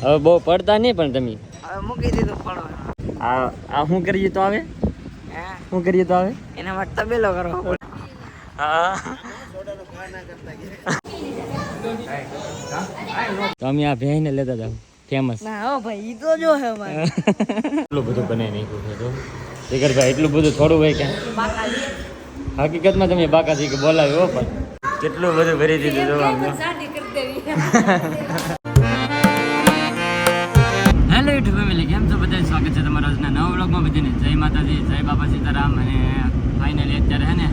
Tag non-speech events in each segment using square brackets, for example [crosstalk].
હવે બહુ પડતા નહીં પણ તમે. મૂકી દીધું પડો આ આ શું કરીએ તો આવે? શું કરીએ તો આવે? એના માટે તબેલો કરો તમે આ તો ને લેતા જાઓ ફેમસ ના હો ભાઈ ઈ તો જો હે મારે એટલું બધું બને નહીં કોઈ તો જીગરભાઈ એટલું બધું થોડું હોય કે? હકીકતમાં તમે બાકાજી કે બોલાવ્યો પણ. કેટલું બધું ભરી દીધું જો તમારા આજના નવા વ્લોગમાં બધીને જય માતાજી, જય બાબા સીતારામ. અને ફાઇનલી અત્યારે હે ને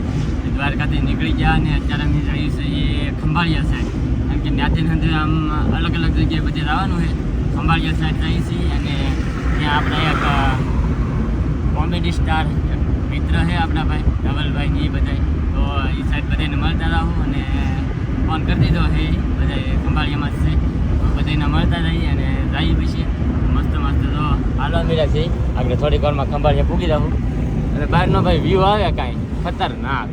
દ્વારકાથી નીકળી ગયા અને અત્યારે અમે જઈએ છીએ ખંભાળિયા સાહેબ કેમ કે ત્યાંથી સાંજે આમ અલગ અલગ જગ્યાએ બધે જવાનું છે. ખંભાળિયા સાઈડ જઈએ છીએ અને ત્યાં આપણે એક કોમેડી સ્ટાર મિત્ર છે આપણા ભાઈ, ધવલભાઈ ને એ બધા તો એ સાઈડ બધાને મળતા રહું અને ફોન કરી દીધો છે બધા ખંભાળિયામાં છે. તો બધાને મળતા જઈએ અને જઈએ પછી. મસ્ત તો છે આપણે થોડીક વારમાં ખંભાળિયા પૂગી દઉં અને બહારનો ભાઈ વ્યૂ આવે કાંઈ. ખતરનાક.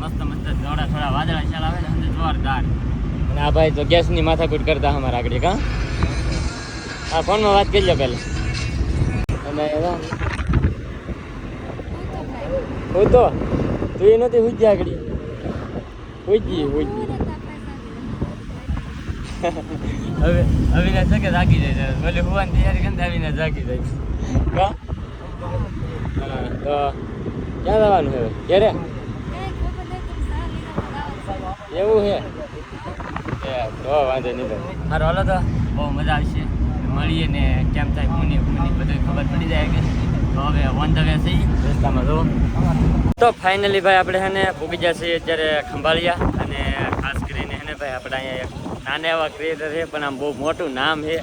મસ્ત મસ્ત થોડા થોડા વાદળા ચાલ આવે ને? જોરદાર. અને આ ભાઈ તો ગેસની માથાકૂટ કરતા અમારા આગળ કાં હા. ફોનમાં વાત કરી લો પહેલાં. અને હું. તો? તું એ નથી હુજ્યા આગળ. હુજી હુજી હવે અવિના છે કે જાગી જાય ભલે હુવાની તૈયારી કરીને અવિના જાગી જાય. તો ક્યાં જવાનું હવે? ક્યારે એવું છે? તો વાંધો નહીં મારો હાલો તો. બહુ મજા આવશે. મળીએ ને કેમ થાય મુની મુની બધું ખબર પડી જાય કે. તો હવે ઓન ધ વે થઈ રસ્તામાં જો તો ફાઇનલી ભાઈ, આપણે છે ને ભૂગી છીએ અત્યારે ખંભાળિયા અને ખાસ કરીને ને ભાઈ, આપણે અહીંયા નાના એવા ક્રિએટર છે પણ આમ બહુ મોટું નામ છે.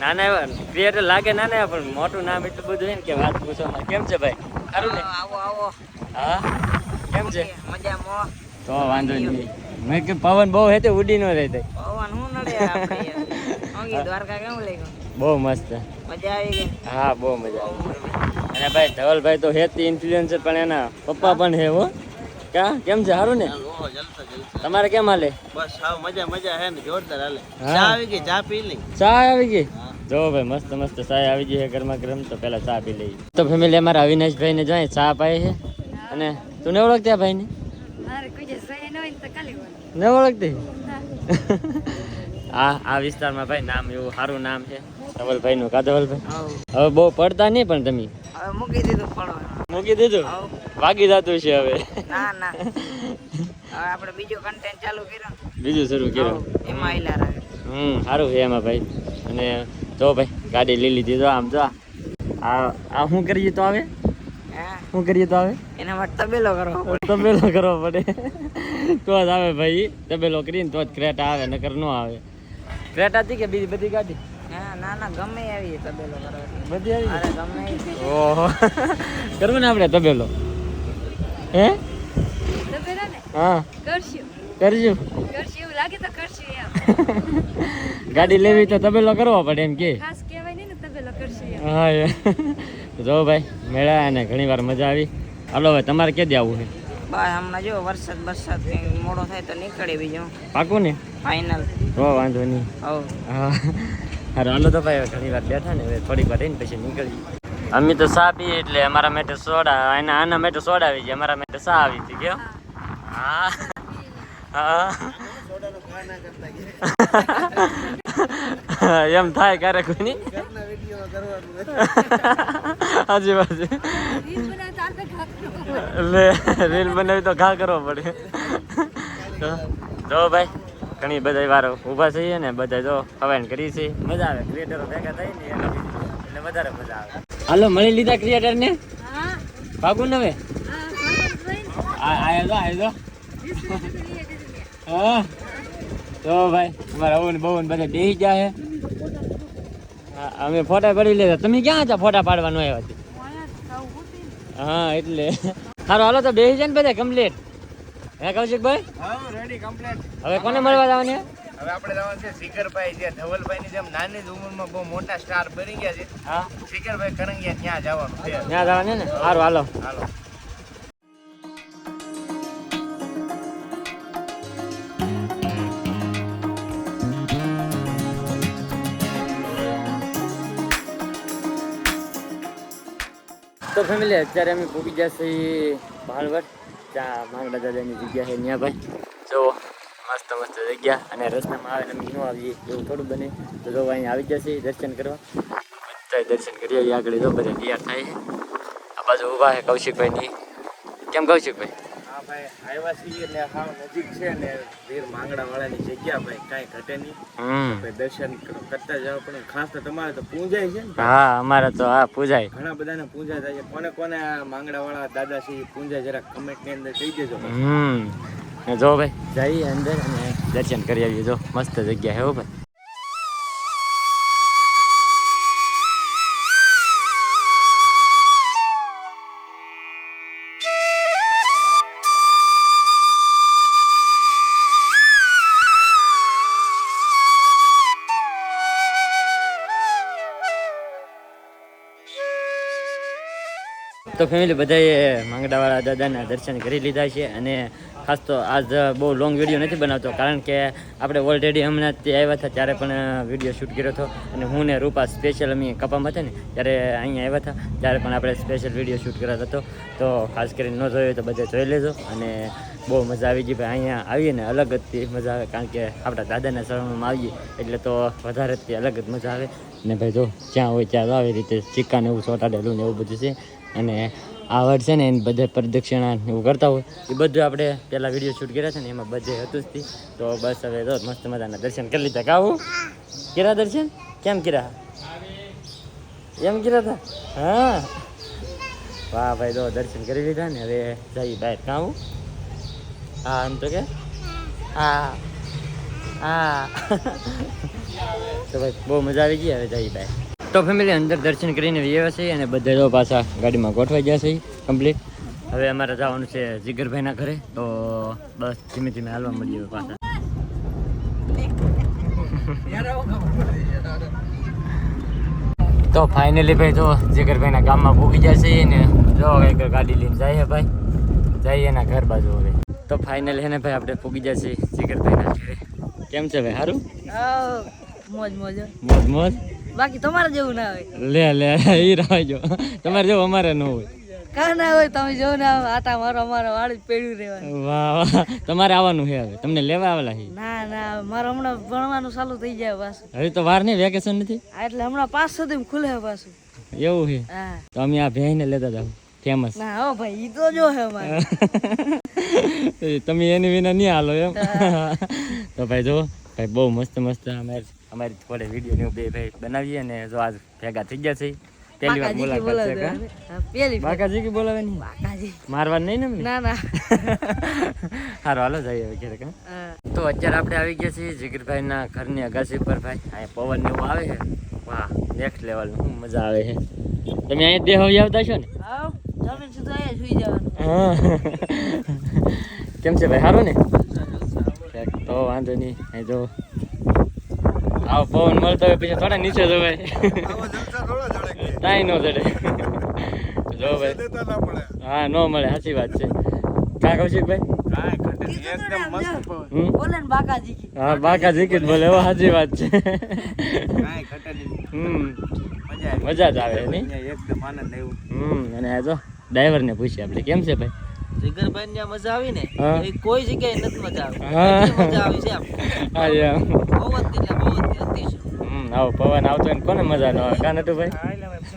નાના એવા ક્રિએટર લાગે નાના એવા પણ મોટું નામ એટલું બધું છે ને કે વાત પૂછો કેમ છે ભાઈ? સારું ને? આવો આવો. હા? કેમ છે? મજામાં. તો વાંધો નહીં. મેં કે પવન બહુ હે તે ઉડી ન રહે પવન હું નડે આપણે? દ્વારકા બહુ મસ્ત. મજા આવી ગઈ? હા બહુ મજા આવી અને ભાઈ ધવલભાઈ તો હેતી ઇન્ફ્લુએન્સર પણ એના પપ્પા પણ હે હો. કા? કેમ છે? સારું ને? તમારે કેમ હાલે? બસ હાવ મજા મજા હે ને જોરદાર હાલે. ચા આવી ગઈ? ચા પી લઈ. ચા આવી ગઈ? જો ભાઈ મસ્ત મસ્ત ચા આવી ગઈ છે ગરમા ગરમ તો પેલા ચા પી લઈ તો ફેમિલી અમારા અવિનાશભાઈ ને જોઈએ ચા પાય છે. અને તું ને ઓળખતી ભાઈ ને ન ઓળખતી? આ આ વિસ્તારમાં ભાઈ નામ એવું સારું નામ છે. ધવલભાઈ નું કા ધવલભાઈ? હવે બહુ પડતા નહીં પણ તમે? મૂકી દીધું પડવાનું. મૂકી દીધું? વાગી જતું છે હવે. ના ના. હવે આપણે બીજો કન્ટેન્ટ ચાલુ કર્યો. બીજું શરૂ કર્યું. એમાં હમ સારું છે એમાં ભાઈ. અને જો ભાઈ ગાડી લઈ લીધી. તો આમ જો આ આ શું કરીએ તો આવે? હે? શું કરીએ તો આવે? એના માટે તબેલો કરવો પડે. તબેલો કરવો પડે. તો જ આવે ભાઈ. તબેલો કરીને તો જ ક્રેટા આવે નકર ન આવે. ક્રેટા હતી કે બીજી બધી ગાડી? ના ના ગમે આવી તબેલો કરવો બધી આવી અરે ગમે. ઓહો. કરવું ને આપણે તબેલો. હે? હા. કરજો. [laughs] ગાડી લેવી તો તબેલો કરવો પડે એમ કે. હા જો ભાઈ મેળા અને ઘણી વાર મજા આવી. હાલો ભાઈ તમારે ક્યાં આવવું છે? બસ હમણાં જો વરસાદ વરસાદ મોડો થાય તો નીકળે બીજો. પાકું ને? ફાઇનલ હો વાંધો નહીં. હા. હાલો તો ભાઈ ઘણી વાર બેઠા ને થોડીક વાર રહીને પછી નીકળી અમે તો સા પીએ એટલે અમારા માટે સોડા, એના, આના માટે સોડા આવી જાય અમારા માટે સા આવી હતી, કેમ? હા. એમ થાય ક્યારેક કોઈની? હાજી બાજી રીલ બનાવી તો ઘા કરવો પડે. તો ભાઈ ઘણી બધા વાર ઊભા થઈએ ને બધા જો હવાન કરી છે. મજા આવે. ક્રિએટરો ભેગા થઈ ને એટલે વધારે મજા આવે. હાલો મળી લીધા ક્રિએટર ને? ભાગુ નવે આયો આયા હા. તો ભાઈ અમારા ઓન બવન બધા બેસી ગયા છે અમે ફોટા પડી લીધા. તમે ક્યાં હતા ફોટા પાડવાનો આવ્યા હતી? હા એટલે. સારું હાલો તો બેસી જાય ને બધા કમ્પ્લીટ હે કૌશિકભાઈ? હા રેડી કમ્પ્લીટ હવે કોને મળવા જવાની હવે આપણે જવાનું છે શિખરભાઈ જે ધવલભાઈની જેમ નાની જ ઉંમરમાં બહુ મોટા સ્ટાર બની ગયા છે. હા. શિખરભાઈ કરંગિયા ત્યાં જવાનું છે. ત્યાં જવાનું ને? સારું હાલો. હાલો. તો ફેમિલી અત્યારે અમે પૂકી જશે ભાણવટ ત્યાં માંગડા દાદાની જગ્યા છે ત્યાં ભાઈ જો મસ્ત મસ્ત જગ્યા અને રસ્તામાં આવે અમે ન આવીએ એવું થોડું બને તો જો અહીં આવી જશે દર્શન કરવા બધા દર્શન કરીએ આગળ જો બધા તૈયાર થાય આ બાજુ ઊભા છે કૌશિકભાઈની કેમ કૌશિકભાઈ ભાઈ આવ્યા છીએ ને હાવ નજીક છે ને વીર માંગડા વાળાની જગ્યા ભાઈ કાંઈ ઘટે નહીં. હમ. ભાઈ દર્શન કરતા જાવ પણ ખાસ તો તમારે તો પૂંજાય છે ને હા અમારે તો હા પૂજાય. ઘણા બધાને પૂજા થાય છે. કોને કોને આ માંગડા વાળા દાદા છે પૂજા પૂંજા જરા કમેન્ટની અંદર કહી દેજો હમ. જો ભાઈ. જઈએ અંદર અને દર્શન કરી આવીએ. જો મસ્ત જગ્યા હે હો ભાઈ. તો ફેમિલી બધાએ માંગડાવાળા દાદાના દર્શન કરી લીધા છે અને ખાસ તો આજ બહુ લોંગ વીડિયો નથી બનાવતો, કારણ કે આપણે ઓલરેડી હમણાં ત્યાં આવ્યા હતા, ત્યારે પણ વીડિયો શૂટ કર્યો હતો. અને હું ને રૂપા સ્પેશિયલ અમે કપામાં હતા ને, ત્યારે અહીંયા આવ્યા હતા, ત્યારે પણ આપણે સ્પેશિયલ વીડિયો શૂટ કર્યો હતો તો. ખાસ કરીને ન જોયો તો બધે જોઈ લેજો અને બહુ મજા આવી ગઈ. ભાઈ, અહીંયા આવીએ ને અલગ જ મજા આવે, કારણ કે આપણા દાદાના શરણમાં આવીએ, એટલે તો વધારે જ અલગ જ મજા આવે. ને ભાઈ, જો જ્યાં હોય ત્યાં આવી રીતે ચિક્કા ને એવું ચોટાડેલું ને એવું બધું છે. અને આ વર્ષ છે ને એને બધે પ્રદક્ષિણા એવું કરતા હોય. એ બધું આપણે પહેલાં વીડિયો શૂટ કર્યા છે ને એમાં બધે હતું જ તી. બસ હવે તો મસ્ત મજાના દર્શન કરી લીધા. કાવું કર્યા દર્શન? કેમ કર્યા? એમ કર્યા હતા હા. વાહ ભાઈ, તો દર્શન કરી લીધા ને હવે જઈ બહાર. કાવું હા? એમ તો કે? હા. હા. [laughs] તો ભાઈ, બહુ મજા આવી ગઈ હવે જઈ બહાર. તો ફેમિલી અંદર દર્શન કરીને વ્યવસ્થિત છે અને બધા જો પાછા ગાડીમાં ગોઠવાઈ ગયા છે કમ્પ્લીટ હવે અમારે જવાનું છે જીગરભાઈના ઘરે તો બસ ધીમે ધીમે હાલવા મળીએ પાછા. તો ફાઇનલી ભાઈ જો જીગરભાઈના ગામમાં પૂગી જશે ને જો એક ગાડી લઈને જઈએ ભાઈ. જઈએ એના ઘર બાજુ હવે. તો ફાઇનલી હે ને ભાઈ આપણે પૂગી જશે જીગરભાઈના ઘરે. કેમ છે ભાઈ સારું? મોજ મોજ. મોજ મોજ? બાકી તમારે જેવું ના હોય. લે લે ઈ રાજો તમારે જેવું અમારે ન હોય. કા ના હોય તમે જો ને આટા મારો અમારો વાળી પેડ્યું રહેવાનું. વાહ વાહ. તમારે આવવાનું છે હવે. તમને લેવા આવેલા છે ના ના મારે હમણાં ભણવાનું ચાલુ થઈ જાય પાછું. હવે તો વાર નહીં વેકેશન નથી? એટલે હમણાં પાંચ સુધી ખુલે પાછું. એવું છે હા. તો અમે આ ભેંને લેતા જાવ ફેમસ ના હો ભાઈ ઈ તો જો હે અમારે. [laughs] તમે એની વિના નહીં હાલો એમ. [laughs] તો ભાઈ જો ભાઈ બહુ મસ્ત મસ્ત અમારે અમારી થોડે વીડિયો ને બે ભાઈ બનાવીએ ને જો આજ ભેગા થઈ ગયા છે. પહેલી વાર મુલાકાત છે કા? હા, બાકાજી કે બોલાવે નહીં બાકાજી. મારવા નહીં ને ના ના. [laughs] સારું હાલો જઈએ હવે ઘરે હા? હા. તો અત્યારે આપણે આવી ગયા છીએ જીગરભાઈના ઘરની અગાસી પર ભાઈ. અહીંયા પવન ને એવું આવે છે. વાહ નેક્સ્ટ લેવલ શું મજા આવે છે. તમે અહીંયા દેહ આવતા છો ને? આવ જમીન સીધું અહીંયા સુઈ જવાનું. હા. [laughs] કેમ છે ભાઈ? સારું ને? તો વાંધો નહીં, અહીં જો આવો પવન મળતો હોય પછી થોડા નીચે જવાય. કાંઈ નો ચડે જો ભાઈ. હા, નો મળે, સાચી વાત છે. કા કૌશિકભાઈ હા બાકા જીકીટ બોલે એવો સાચી વાત છે. હમ. મજા જ આવે આવ્યો હમ, અને આ જો, ડ્રાઈવરને પૂછીએ આપણે. કેમ છે ભાઈ? જીગરભાઈ મજા આવી ને એ કોઈ જગ્યાએ નથી મજા આવી. મજા આવી છે હા યાર બહુ જ એટલે બહુ જ અતિશય. હમ આવો પવન આવતો ને કોને મજા ન આવે? કા નટુ ભાઈ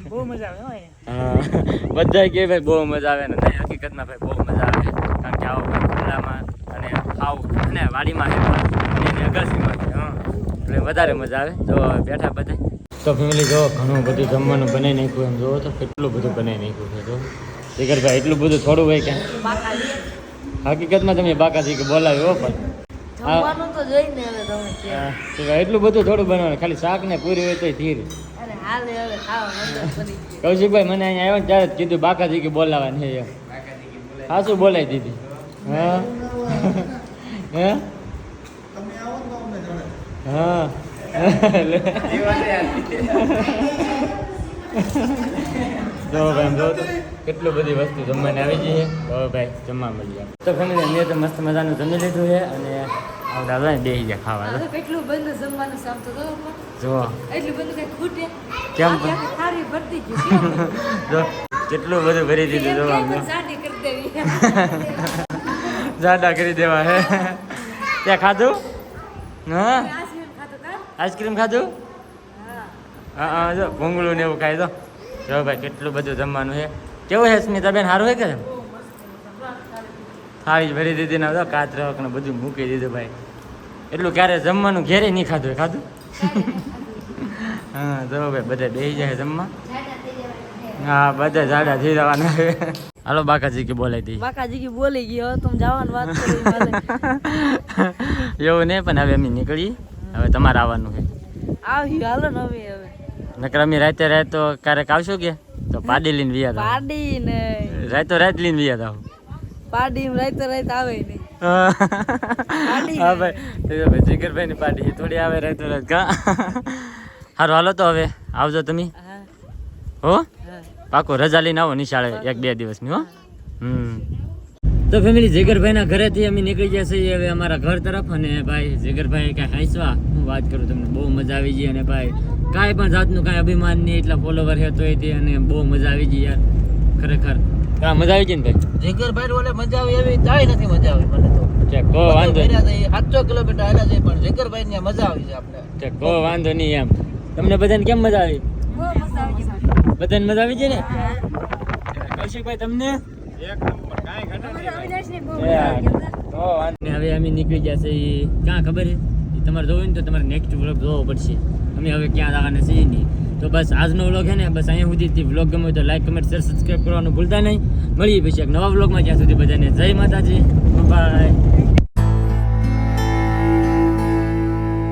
બહુ મજા આવે હો. બધા કે ભાઈ બહુ મજા આવે ને નહીં હકીકતમાં ભાઈ બહુ મજા આવે. કારણ કે આવો ખુલ્લામાં અને આવ અને વાડીમાં અને અગાસીમાં હા. એટલે વધારે મજા આવે. તો બેઠા બધા તો ફેમિલી જો ઘણું બધું જમવાનું બનાવી નાખ્યું એમ જોવો તો કેટલું બધું બનાવી નાખ્યું છે જો. જીગરભાઈ એટલું બધું થોડું હોય કે? હકીકતમાં તમે બાકાજી કે બોલાવ્યો પણ. તો જોઈને હવે તમે કે. હા, તો ભાઈ એટલું બધું થોડું બનાવવાનું. ખાલી શાક ને પૂરી હોય તો ધીર. અરે હાલે હવે ખાવા મંદર બની ગયું. કૌશિકભાઈ મને અહીંયા આવ્યો ત્યારે જ કીધું બાકાજી કે બોલાવાની છે હા શું બોલાવી દીધી. હા? હે? હા. [laughs] [laughs] જો ભાઈ જો. કેટલું બધી વસ્તુ જમવાની આવી ગઈ છે. તો હવે ભાઈ જમવા મળી જાય તો ફેમિલી મેં તો મસ્ત મજાનું જમી લીધું છે અને દાદા ને બેસી જાય ખાવા. કેટલું બંધ જમવાનું સામ તો જો જો. એટલું બધું કઈ ખૂટે? કેમ આખી આખી ભરતી ગઈ [laughs] જો કેટલું બધું ભરી દીધું જો. [laughs] જાડા કરી દેવા? હે. [laughs] ત્યાં ખાધું? હા? આઈસ્ક્રીમ ખાધું? હા હા જો ભૂંગળું ને એવું ખાઈ દો. જો ભાઈ કેટલું બધું જમવાનું છે. કેવું છે સ્મિતાબેન સારું હોય કે? થાળી જ ભરી દીધી ને તો કાચ ને બધું મૂકી દીધું ભાઈ. એટલું ક્યારે જમવાનું ઘેરે નહીં ખાધું ખાધું? [laughs] હા જો ભાઈ બધા બેસી જાય જમવા. હા બધા જાડા થઈ જવાના હાલો બાકાજી કે બોલાઈ દી બાકાજી કી બોલી ગયો તમે જવાનું વાત કરી [laughs] એવું નહીં પણ હવે અમે નીકળી હવે તમારે આવવાનું છે. આવી હાલો ને હવે હવે. નકર અમે રાતે રાત તો ક્યારેક આવશો કે? તો પાડી લઈને વિયા તા પાડી ને રાતો રાત લઈને વિયા તા પાડી રાતે રાત આવે ને હા ભાઈ. જીગરભાઈ ની પાડી થોડી આવે રાતો રાત કા? સારું હાલો તો હવે. આવજો તમે. હો. હા? પાકો રજા લઈને આવો નિશાળે એક બે દિવસની હો? હમ. તો ફેમિલી જીગરભાઈના ઘરેથી અમે નીકળી ગયા છીએ હવે અમારા ઘર તરફ. અને ભાઈ જીગરભાઈ કાંઈ હાંસવા હું વાત કરું તમને બહુ મજા આવી ગઈ અને ભાઈ કાંઈ પણ જાતનું કાંઈ અભિમાન નહીં એટલા ફોલોવર છે તોય તે અને બહુ મજા આવી ગઈ યાર ખરેખર. કા મજા આવી ગઈ ને ભાઈ? જીગરભાઈ ઓલે મજા આવી એવી કાંઈ નથી મજા આવી મને તો. ચેક કો વાંધો સાતસો કિલોમીટર હાલ્યા છે પણ જીગરભાઈ ને મજા આવી છે આપણે. ચેક કો વાંધો નહીં એમ. તમને બધાને કેમ મજા આવી? બધાને મજા આવી છે ને? કૌશિકભાઈ તમને? તો વાંધો હવે અમે નીકળી ગયા છે ક્યાં ખબર છે? તમારે જોવું ને તો તમારે નેક્સ્ટ વ્લોગ જોવો પડશે. અમે હવે ક્યાં જવાના છીએ નહીં. તો બસ આજનો વ્લોગ છે ને, બસ અહીંયા સુધી વ્લોગ ગમે તો લાઈક કમેન્ટ શેર સબસ્ક્રાઈબ કરવાનું ભૂલતા નહીં. મળીએ પછી એક નવા વ્લોગમાં ત્યાં સુધી બધાને જય માતાજી. બાય